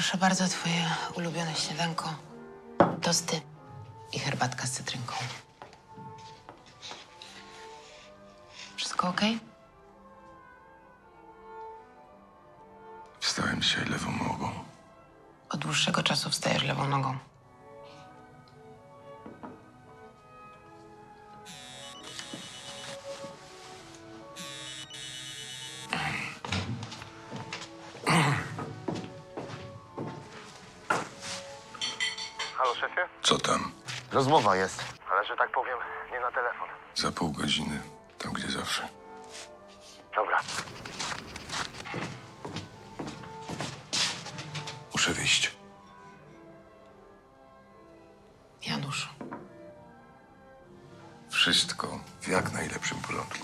Proszę bardzo, twoje ulubione śniadanko. Tosty i herbatka z cytrynką. Wszystko okej? Wstałem dzisiaj lewą nogą. Od dłuższego czasu wstajesz lewą nogą. Halo, szefie? Co tam? Rozmowa jest. Ale, że tak powiem, nie na telefon. Za pół godziny, tam gdzie zawsze. Dobra. Muszę wyjść. Janusz, Wszystko w jak najlepszym porządku.